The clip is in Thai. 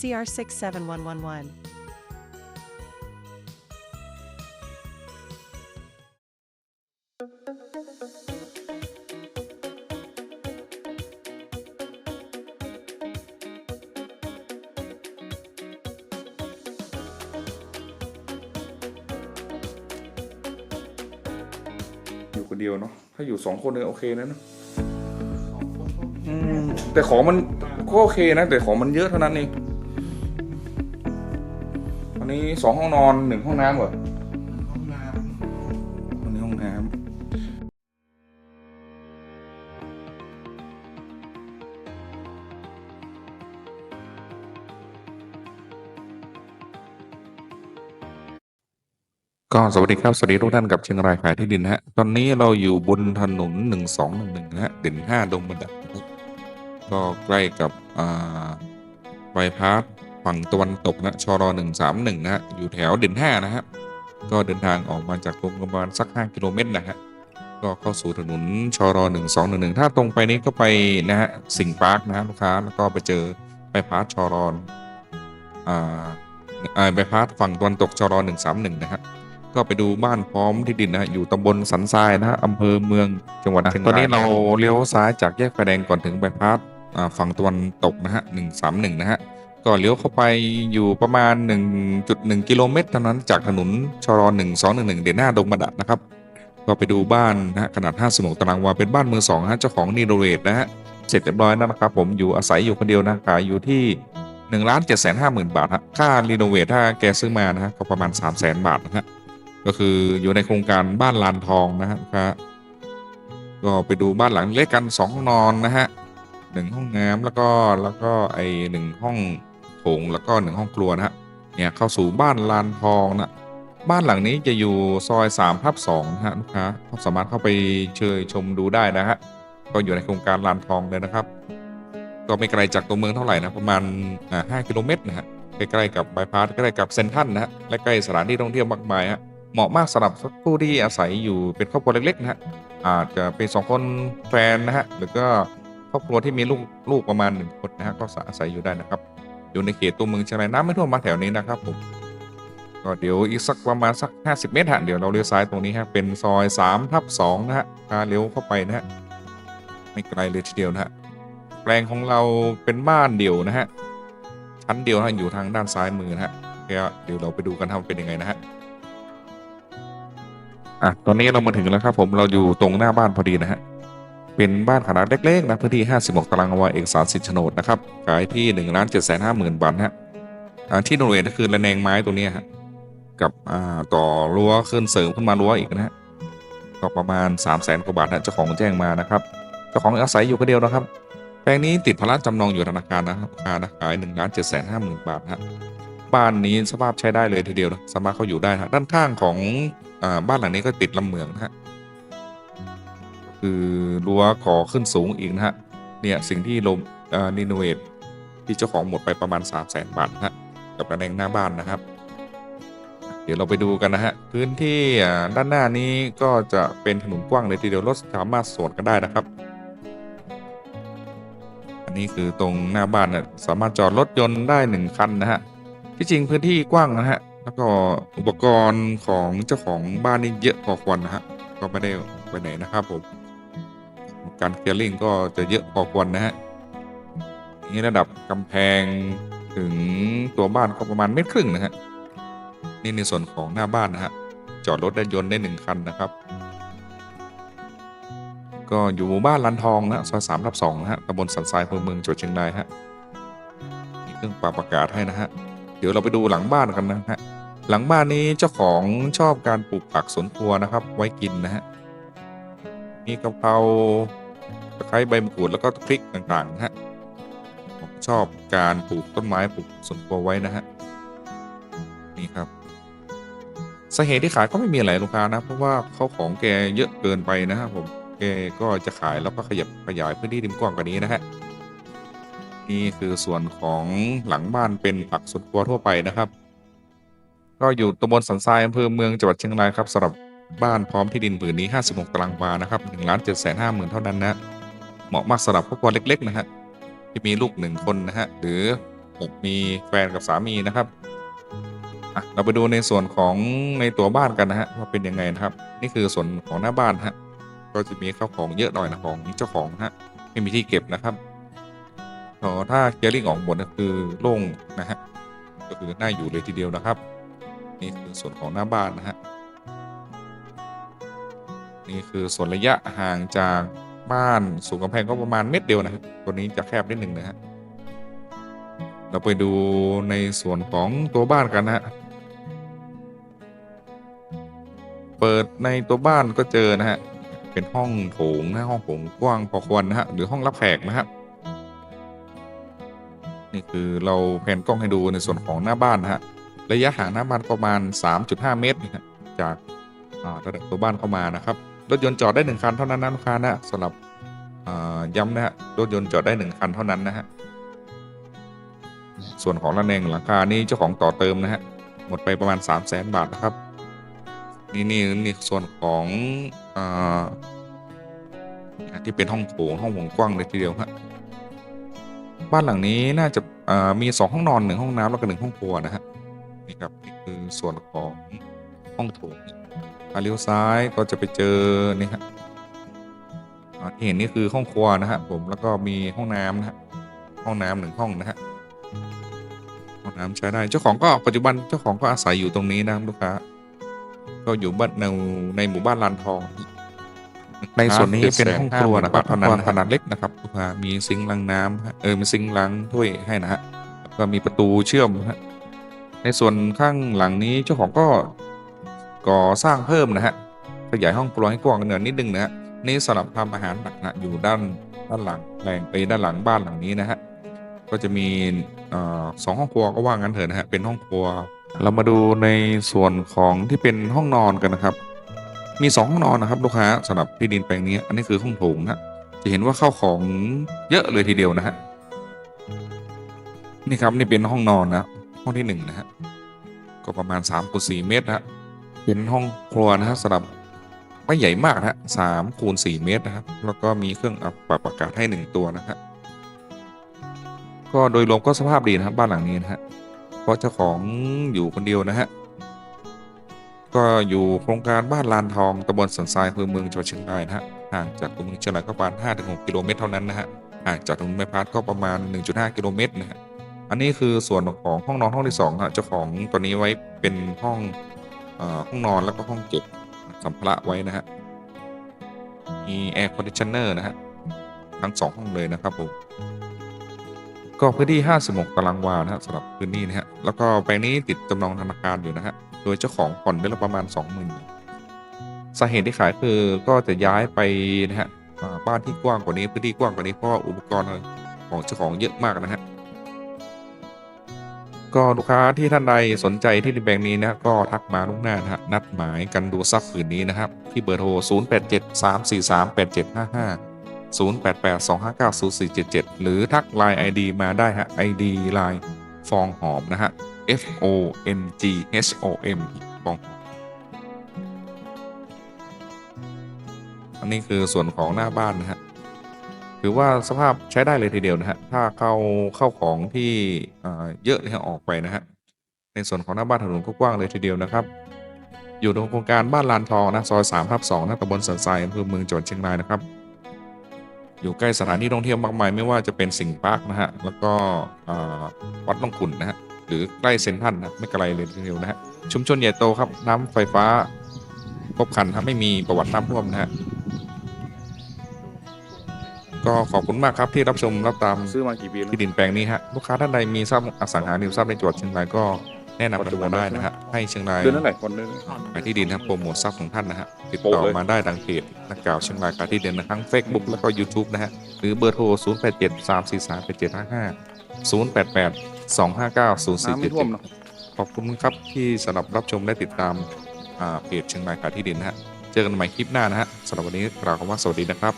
CR67111. อยู่คนเดียวเนาะ ถ้าอยู่สองคนเนี่ยโอเคนะเนอะอืมแต่ของมันก็โอเคนะ แต่ของมันเยอะเท่านั้นเอง นี้สองห้องนอนหนึ่งห้องน้ำเหรอห้องน้อันนี้ห้องน้ำก็สวัสดีครับ สวัสดีทุกท่านกับเชียงรายขายที่ดินนะฮะ ตอนนี้เราอยู่บนถนนหนึ่งสองหนึ่งนะฮะเด่นห้าดงบันดับก็ใกล้กับอ่าไบพาส ฝั่งตะวันตกนะชรหนึ่งสามหนึ่งนะฮะ อยู่แถวเด่นห้านะฮะ ก็เดินทางออกมาจากตรงประมาณสัก 5 กิโลเมตรนะฮะ ก็เข้าสู่ถนนชรหนึ่งสองหนึ่งหนึ่งถ้าตรงไปนี้ก็ไปนะฮะสิงห์ปาร์คนะฮะลูกค้า แล้วก็ไปเจอไปพาสชรอ่าอ่าไปพาสฝั่งตะวันตกชรหนึ่งสามหนึ่งนะฮะก็ไปดูบ้านพร้อมที่ดินนะฮะอยู่ตำบลสันทรายนะฮะอำเภอเมืองจังหวัดเชียงรายตอนนี้เราเลี้ยวซ้ายจากแยกไฟแดงก่อนถึงไปพาสอ่าฝั่งตะวันตกนะฮะหนึ่งสามหนึ่งนะฮะ ก็เลี้ยวเข้าไปอยู่ประมาณ 1.1 กิโลเมตรเท่านั้นจากถนนชร1211 เดนหน้าดงมะดะนะครับ ก็ไปดูบ้านนะฮะขนาด 56 ตารางวาเป็นบ้านมือสองฮะเจ้าของนีโรเวทนะฮะเสร็จเรียบร้อยแล้วนะครับ ผมอยู่อาศัยอยู่คนเดียวนะขายอยู่ที่1ล้าน7 5 0 0 0 0บาทฮะค่ารีโนเวทถ้าแกซื้อมานะฮะก็ประมาณ 3 0 0 0 0 0บาทนะฮะก็คืออยู่ในโครงการบ้านลานทองนะฮะครับก็ไปดูบ้านหลังเล็กกัน 2 ห้องนอนนะฮะหนึ่งห้องน้ำแล้วก็แล้วก็ไอหนึ่งห้อง โถงแล้วก็หนึ่งห้องครัวนะฮะเนี่ยเข้าสู่บ้านลานทองนะบ้านหลังนี้จะอยู่ซอย3ทับ2นะฮะลูกค้าสามารถเข้าไปเชยชมดูได้นะฮะก็อยู่ในโครงการลานทองเลยนะครับ ก็ไม่ไกลจากตัวเมืองเท่าไหร่นะประมาณอ่ากิโลเมตรนะฮะใกล้ๆกับบายพาสใกล้ๆกับเซนทรัลนะฮะและใกล้สถานที่ท่องเที่ยวมากมายฮะเหมาะมากสำหรับผู้ที่อาศัยอยู่เป็นครอบครัวเล็กๆนะฮะอาจจะเป็นสองคนแฟนนะฮะหรือก็ครอบครัวที่มีลูกลูกประมาณหนึ่งคนนะฮะก็อาศัยอยู่ได้นะครับ อยู่ในเขตตัวเมืองเชียงรายน้ำไม่ท่วมมาแถวนี้นะครับผมก็เดี๋ยวอีกสักประมาณสัก 50 เมตรฮะเดี๋ยวเราเลี้ยวซ้ายตรงนี้ฮะเป็นซอย3ทับ2นะฮะพาเลี้ยวเข้าไปนะฮะไม่ไกลเลยทีเดียวนะฮะแปลงของเราเป็นบ้านเดี่ยวนะฮะชั้นเดียวนะฮะอยู่ทางด้านซ้ายมือนะฮะเดี๋ยวเราไปดูกันทำเป็นยังไงนะฮะอะตอนนี้เรามาถึงแล้วครับผมเราอยู่ตรงหน้าบ้านพอดีนะฮะ เป็นบ้านขนาดเล็กๆนะพื้นที่ 56 ตารางวาเอกสารสิทธิ์โฉนดนะครับขายที่1ล้าน7 5 0 0 0 0บาทฮะอ่าที่โนเวทก็คือระแนงไม้ตัวนี้ฮะกับต่อรั้วขึ้นเสริมขึ้นมารั้วอีกนะฮะก็ประมาณ 3 0 0 0 0 0กว่าบาทนะเจ้าของแจ้งมานะครับเจ้าของอาศัยอยู่คนเดียวนะครับแปลงนี้ติดพระราชจำนองอยู่ธนาคารนะครับราคานะขาย1ล้าน7 5 0 0 0 0บาทฮะบ้านนี้สภาพใช้ได้เลยทีเดียวนะสามารถเข้าอยู่ได้ฮะด้านข้างของอบ้านหลังนี้ก็ติดลำเหมืองนะฮะ คือรั้วก่อขึ้นสูงอีกนะฮะ เนี่ยสิ่งที่ลมรีโนเวทที่เจ้าของหมดไปประมาณ 3 0 0แสนบาทนะฮะกับระแนงหน้าบ้านนะครับ เดี๋ยวเราไปดูกันนะฮะ พื้นที่ด้านหน้านี้ก็จะเป็นถนนกว้างเลยทีเดียวรถสามารถสวนกันได้นะครับ อันนี้คือตรงหน้าบ้านเนี่ยสามารถจอดรถยนต์ได้หนึ่งคันนะฮะ ที่จริงพื้นที่กว้างนะฮะแล้วก็อุปกรณ์ของเจ้าของบ้านนี่เยอะพอควรนะฮะก็ไม่ได้ไปไหนนะครับผม การเคลียร์ลิงก็จะเยอะพอควรนะฮะนี่ระดับกำแพงถึงตัวบ้านก็ประมาณเมตรครึ่งนะฮะนี่ในส่วนของหน้าบ้านนะฮะจอดรถได้ยนต์ได้หนึ่งคันนะครับ ก็อยู่หมู่บ้านลันทองนะซอยสามทับสองนะฮะตำบลสันทรายอำเภอเมืองจังหวัดเชียงรายฮะมีเครื่องปรับอากาศให้นะฮะเดี๋ยวเราไปดูหลังบ้านกันนะฮะหลังบ้านนี้เจ้าของชอบการปลูกผักสวนครัวนะครับ ไว้กินนะฮะมีกะเพรา ตะไคร้ใบมะกรูดแล้วก็พริกต่างๆนะฮะผมชอบการปลูกต้นไม้ปลูกสวนครัวไว้นะฮะนี่ครับสาเหตุที่ขายก็ไม่มีอะไรลูกค้านะ เพราะว่าเขาของแกเยอะเกินไปนะครับผมแกก็จะขายแล้วก็ขยับขยายพื้นที่ริมกว้างกว่านี้นะฮะนี่คือส่วนของหลังบ้านเป็นผักสวนครัวทั่วไปนะครับ ก็อยู่ตำบลสันทรายอำเภอเมืองจังหวัดเชียงรายครับสำหรับบ้านพร้อมที่ดินผืนนี้ 56 ตารางวานะครับ1ล้าน7 5 0 0 0 0เท่านั้นนะ เหมาะมากสำหรับครอบครัวเล็ก ๆ นะฮะที่มีลูกหนึ่งคนนะฮะหรือมีแฟนกับสามีนะครับอะเราไปดูในส่วนของในตัวบ้านกันนะฮะว่าเป็นยังไงนะครับ นี่คือส่วนของหน้าบ้านฮะก็จะมีข้าวของเยอะหน่อยนะของเจ้าของฮะไม่มีที่เก็บนะครับอ๋อถ้าเคลียร์ลิงออกหมดก็คือโล่งนะฮะก็คือน่าอยู่เลยทีเดียวนะครับ นี่คือส่วนของหน้าบ้านนะฮะนี่คือส่วนระยะห่างจาก บ้านสูงกำแพงก็ประมาณเม็ดเดียวนะตัวนี้จะแคบนิดหนึ่งนะฮะเราไปดูในส่วนของตัวบ้านกันนะฮะเปิดในตัวบ้านก็เจอนะฮะเป็นห้องโถงนะห้องโถงกว้างพอควรนะฮะหรือห้องรับแขกนะครับนี่คือเราแผนกล้องให้ดูในส่วนของหน้าบ้านนะฮะระยะห่างหน้าบ้านประมาณ 3.5 เมตรนะฮะจากระดับตัวบ้านเข้ามานะครับ รถยนต์จอดได้หนึ่งคันเท่านั้นนะลูกค้านะสำหรับย้ำนะฮะรถยนต์จอดได้หนึ่งคันเท่านั้นนะฮะส่วนของระแนงหลังคานี่เจ้าของต่อเติมนะฮะหมดไปประมาณ 3 0 0แสนบาทนะครับนี่นี่นี่ส่วนของอที่เป็นห้องโถงห้องโถงกว้างเลยทีเดียวฮะบ้านหลังนี้น่าจะมีสองห้องนอนหนึ่งห้องน้ำแล้วก็หนึ่งห้องครัวนะฮะนี่ครับนี่คือส่วนของห้องโถง เลี้ยวซ้ายก็จะไปเจอนี่ฮะอ่าที่เห็นนี่คือห้องครัวนะฮะผมแล้วก็มีห้องน้ำนะฮะห้องน้ำหนึ่งห้องนะฮะห้องน้ำใช้ได้เจ้าของก็ปัจจุบันเจ้าของก็อาศัยอยู่ตรงนี้นะครับลูกค้าก็อยู่บ้านในในหมู่บ้านลานทอง ในส่วนนี้เป็นห้องครัวนะครับขนาดขนาดเล็กนะครับลูกค้ามีซิงค์ล้างน้ำฮะเออมีซิงค์ล้างถ้วยให้นะฮะแล้วก็มีประตูเชื่อมนะฮะในส่วนข้างหลังนี้เจ้าของก็ ก่อสร้างเพิ่มนะฮะขยายห้องครัวให้กว้างเนินนิดนึงนะฮะนี่สำหรับทำอาหารหนักนะอยู่ด้านด้านหลังแรงไปด้านหลังบ้านหลังนี้นะฮะก็จะมีอสองห้องครัวก็ว่างั้นเถอะนะฮะเป็นห้องครัว เรามาดูในส่วนของที่เป็นห้องนอนกันนะครับ มีสองห้องนอนนะครับลูกค้าสำหรับที่ดินแปลงนี้ อันนี้คือห้องโถงนะจะเห็นว่าเข้าของเยอะเลยทีเดียวนะฮะนี่ครับนี่เป็นห้องนอนนะห้องที่หนึ่งนะฮะก็ประมาณ3คูณ4เมตรนะฮะ เป็นห้องครัวนะฮะสำหรับไม่ใหญ่มากนะฮะสามคูณ4เมตรนะครับ แล้วก็มีเครื่องปรับอากาศให้หนึ่งตัวนะฮะก็โดยรวมก็สภาพดีนะครับบ้านหลังนี้นะฮะเพราะเจ้าของอยู่คนเดียวนะฮะก็อยู่โครงการบ้านลานทองตำบลสันทรายอำเภอเมืองจังหวัดเชียงรายนะฮะห่างจากตัวเมืองเชียงรายก็ประมาณ5-6กิโลเมตรเท่านั้นนะฮะห่างจากถนนไม้พัดก็ประมาณ 1.5 กิโลเมตรนะฮะอันนี้คือส่วนของห้องนอนห้องที่สองฮะเจ้าของตัวนี้ไว้เป็นห้อง ห้องนอนแล้วก็ห้องเก็บสัมภาระไว้นะฮะ มีแอร์คอนดิชเนอร์นะฮะ ทั้งสองห้องเลยนะครับผม ก็พื้นที่ 56 ตารางวานะฮะสำหรับพื้นที่นะฮะ แล้วก็แปลงนี้ติดจำนองธนาคารอยู่นะฮะ โดยเจ้าของผ่อนเดือนละประมาณ 20,000สาเหตุที่ขายคือก็จะย้ายไปนะฮะบ้านที่กว้างกว่านี้พื้นที่กว้างกว่านี้เพราะว่าอุปกรณ์ของเจ้าของเยอะมากนะฮะ ก็ลูกค้าที่ท่านใดสนใจที่ดินแบงนี้นะก็ทักมาล่วงหน้านะฮะนัดหมายกันดูทรัพย์คืนนี้นะครับ ที่เบอร์โทร 0 8 7 3 4 3 8 7 5 5 0 8 8 2 5 9 0 4 7 7 หรือทัก Line ID มาได้ฮะ ID Line ฟองหอมนะฮะ F O N G H O M ฟองหอมอันนี้คือส่วนของหน้าบ้านนะฮะ ถือว่าสภาพใช้ได้เลยทีเดียวนะฮะ ถ้าเข้าเข้าของที่เยอะเนี่ยออกไปนะฮะ ในส่วนของหน้าบ้านถนนก็กว้างเลยทีเดียวนะครับ อยู่ในโครงการบ้านลานทองนะซอย3ทับ2นะตำบลสันทรายอำเภอเมืองจังหวัดเชียงรายนะครับ อยู่ใกล้สถานที่ท่องเที่ยวมากมายไม่ว่าจะเป็นสิงห์ปาร์คนะฮะ แล้วก็วัดล่องขุนนะฮะ หรือใกล้เซ็นทรัลนะไม่ไกลเลยทีเดียวนะฮะ ชุมชนใหญ่โตครับ น้ำไฟฟ้าครบครันครับไม่มีประวัติน้ำท่วมนะฮะ ก็ขอบคุณมากครับที่รับชมรับตามซื้อมากี่ปีแล้วที่ดินแปลงนี้ฮะลูกค้าท่านใดมีทรัพย์อสังหาริมทรัพย์ในจังหวัดเชียงรายก็แนะนำกันมาได้นะฮะให้เชียงรายเดือนนั้นไหนคนเดือนขายที่ดินนะครับโปรโมททรัพย์ของท่านนะฮะติดโปรต่อเลยมาได้ทางเพจนักกล่าวเชียงรายขายที่ดินนะทั้ง Facebook แล้วก็ YouTube นะฮะหรือเบอร์โทร 0 8 7 3 4 3 8 7 5 5 0 8 8 2 5 9 0 4น้ำไม่7ท่วมเนอะ7ขอบคุณครับที่สำหรับรับชมและติดตามอ่าเพจเชียงรายขายที่ดินนะฮะเจอกันใหม่คลิปหน้านะฮะสำหรับวันนี้กล่าวคำว่าสวัสดีนะครับ